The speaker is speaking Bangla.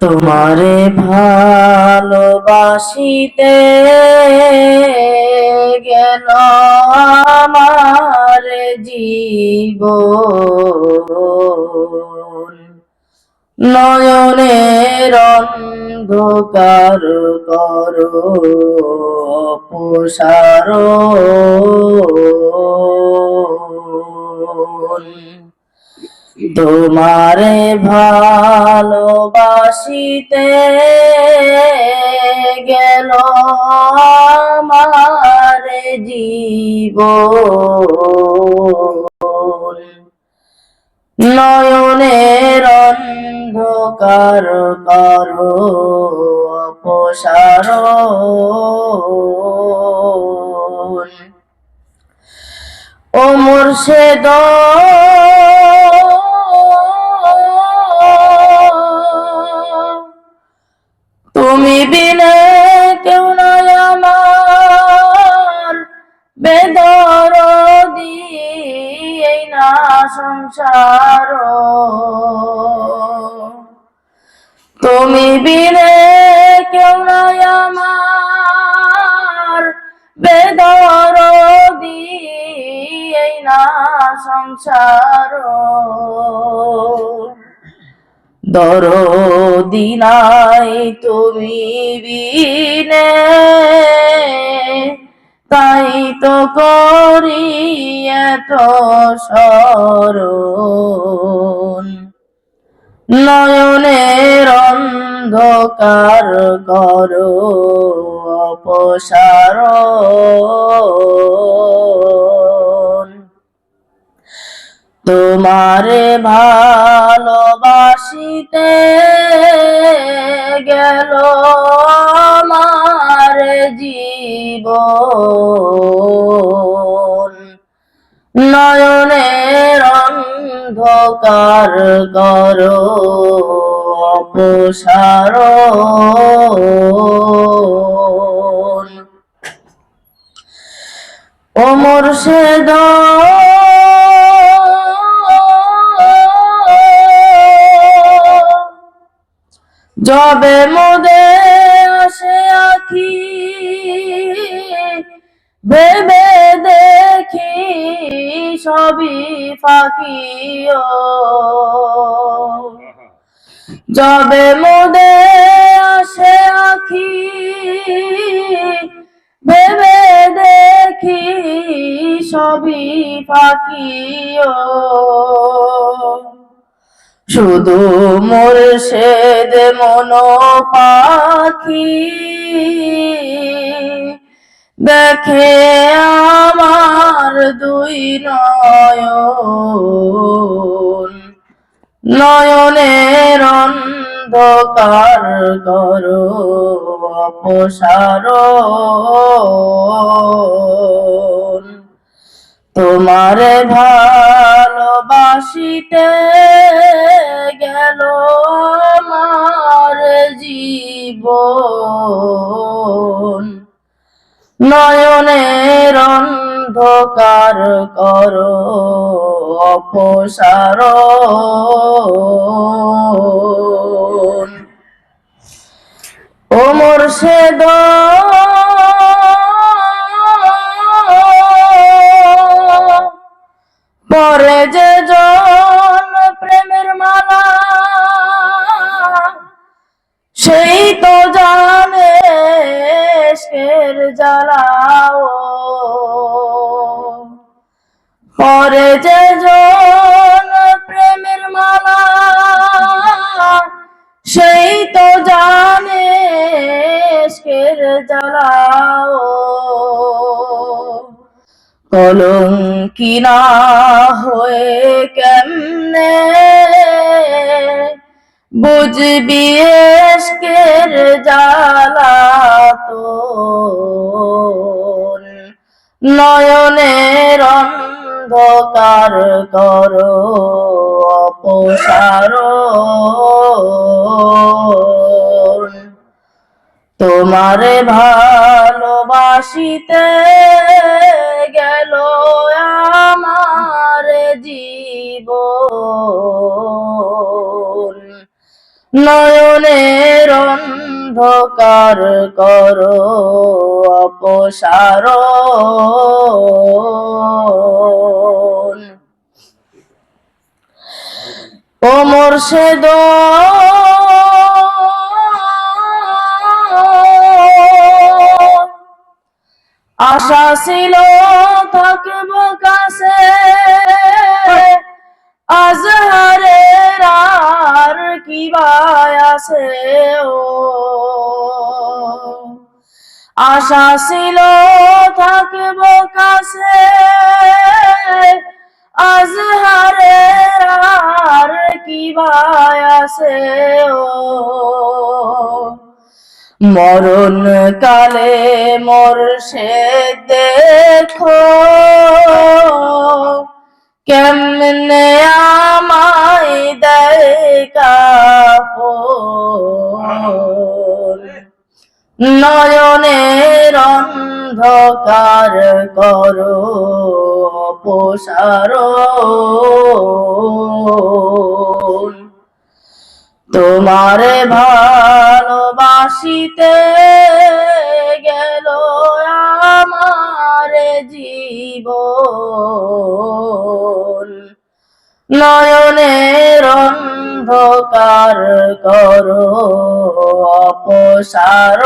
তোমারে ভালোবাসিতে গেল আমার জীব নয়নের অন্ধকার করো প্রসারণ তোমারে ভালোবাসিতে গেল আমার জীব নয়নের অন্ধকার করো অপসারণ। ও মুর্শেদ বিনে কেউ নাই আমার। বেদর এই না সংসার তুমি বিনে কেউ নাই আমার। বেদর এই না সংসার দরদি নাই তুমি বিনে। তাই তো করি এত সরণ নয়নের অন্ধকার করো অপসারণ। তোমারে ভালোবাসিতে গেল আমার জীব নয়নের অন্ধকার কর অপসারণ যবে মোদে আসে আখি, ভেবে দেখি সবই ফাঁকি যবে মোদে আসে আখি, ভেবে দেখি সবই ফাঁকি শুধু মুর্শেদ মন পাখি দেখে আমার দুই নয়ন। নয়নের অন্ধকার করো অপসারণ। তোমারে ভালোবাসিতে জীব নয়নের অন্ধকার করো অপসারণ। পরে যে প্রেমের মালা, সেই তো জানে জ্বালাও। কলঙ্কিনা হয়ে কেমনে বুঝবি এসকের জ্বালা তো নয়নের অন্ধকার করো অপসারণ তোমারে ভালোবাসিতে গেল আমার জীব নয়নের অন্ধকার করো অপসার। ও মোর্শেদ আশা ছিল থাকব কাছে আশা ছিল থাকব কাছে। আজহারের আর কি ভাই আছে ও। মরণ কালে মরশে দেখো। কেমনে আমায় দেয় কাপড় নয়নের অন্ধকার করো অপসার। তোমারে ভালোবাসিতে গেল আমার জীবন। নয়নের অন্ধকার করো অপসার